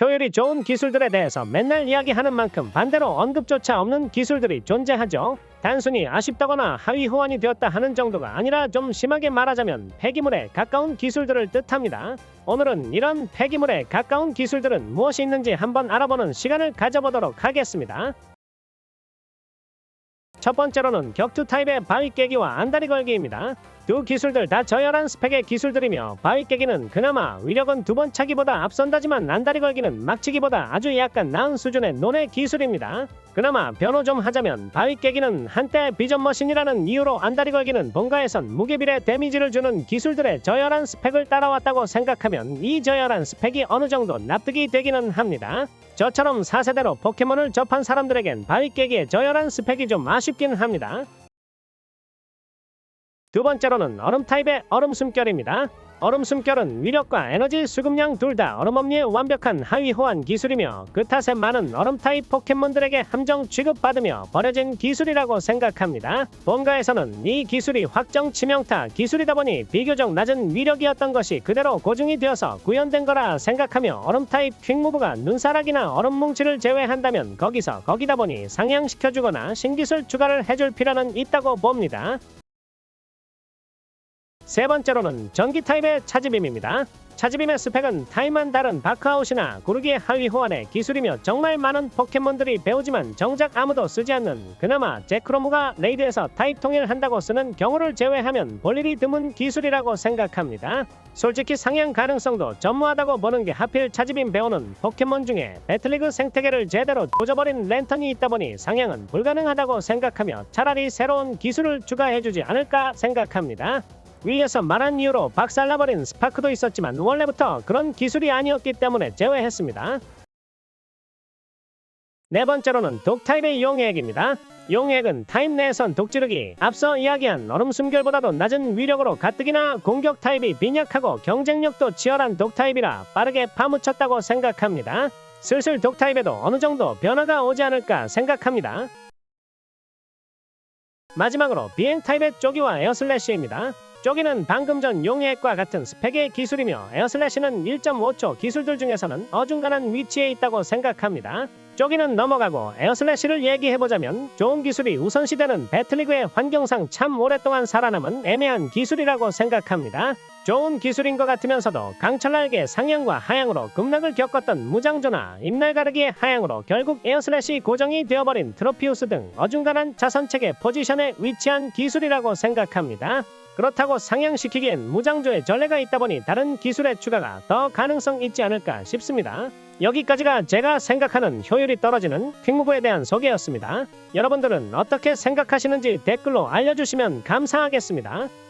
효율이 좋은 기술들에 대해서 맨날 이야기하는 만큼 반대로 언급조차 없는 기술들이 존재하죠. 단순히 아쉽다거나 하위 호환이 되었다 하는 정도가 아니라 좀 심하게 말하자면 폐기물에 가까운 기술들을 뜻합니다. 오늘은 이런 폐기물에 가까운 기술들은 무엇이 있는지 한번 알아보는 시간을 가져보도록 하겠습니다. 첫 번째로는 격투 타입의 바위 깨기와 안다리 걸기입니다. 두 기술들 다 저열한 스펙의 기술들이며 바위 깨기는 그나마 위력은 두 번 차기보다 앞선다지만 안다리 걸기는 막치기보다 아주 약간 나은 수준의 논의 기술입니다. 그나마 변호 좀 하자면 바위 깨기는 한때 비전 머신이라는 이유로 안다리 걸기는 본가에선 무게비례 데미지를 주는 기술들의 저열한 스펙을 따라왔다고 생각하면 이 저열한 스펙이 어느 정도 납득이 되기는 합니다. 저처럼 4세대로 포켓몬을 접한 사람들에겐 바위 깨기의 저열한 스펙이 좀 아쉽긴 합니다. 두 번째로는 얼음 타입의 얼음 숨결입니다. 얼음 숨결은 위력과 에너지 수급량 둘 다 얼음 엄니의 완벽한 하위 호환 기술이며 그 탓에 많은 얼음 타입 포켓몬들에게 함정 취급받으며 버려진 기술이라고 생각합니다. 본가에서는 이 기술이 확정 치명타 기술이다 보니 비교적 낮은 위력이었던 것이 그대로 고증이 되어서 구현된 거라 생각하며 얼음 타입 퀵무브가 눈사락이나 얼음 뭉치를 제외한다면 거기서 거기다 보니 상향시켜주거나 신기술 추가를 해줄 필요는 있다고 봅니다. 세 번째로는 전기 타입의 차지빔입니다. 차지빔의 스펙은 타입만 다른 바크아웃이나 고르기의 하위 호환의 기술이며 정말 많은 포켓몬들이 배우지만 정작 아무도 쓰지 않는 그나마 제크로무가 레이드에서 타입 통일한다고 쓰는 경우를 제외하면 볼 일이 드문 기술이라고 생각합니다. 솔직히 상향 가능성도 전무하다고 보는 게 하필 차지빔 배우는 포켓몬 중에 배틀리그 생태계를 제대로 조져버린 랜턴이 있다 보니 상향은 불가능하다고 생각하며 차라리 새로운 기술을 추가해주지 않을까 생각합니다. 위에서 말한 이유로 박살나버린 스파크도 있었지만 원래부터 그런 기술이 아니었기 때문에 제외했습니다. 네 번째로는 독타입의 용액입니다. 용액은 타입 내에선 독지르기, 앞서 이야기한 얼음 숨결보다도 낮은 위력으로 가뜩이나 공격 타입이 빈약하고 경쟁력도 치열한 독타입이라 빠르게 파묻혔다고 생각합니다. 슬슬 독타입에도 어느 정도 변화가 오지 않을까 생각합니다. 마지막으로 비행 타입의 쪼기와 에어슬래시입니다. 쪼기는 방금 전 용액과 같은 스펙의 기술이며 에어슬래시는 1.5초 기술들 중에서는 어중간한 위치에 있다고 생각합니다. 쪼기는 넘어가고 에어슬래시를 얘기해보자면 좋은 기술이 우선시되는 배틀리그의 환경상 참 오랫동안 살아남은 애매한 기술이라고 생각합니다. 좋은 기술인 것 같으면서도 강철날개 상향과 하향으로 급락을 겪었던 무장조나 입날 가르기의 하향으로 결국 에어슬래시 고정이 되어버린 트로피우스 등 어중간한 자선책의 포지션에 위치한 기술이라고 생각합니다. 그렇다고 상향시키기엔 무장조의 전례가 있다 보니 다른 기술의 추가가 더 가능성 있지 않을까 싶습니다. 여기까지가 제가 생각하는 효율이 떨어지는 퀵무브에 대한 소개였습니다. 여러분들은 어떻게 생각하시는지 댓글로 알려주시면 감사하겠습니다.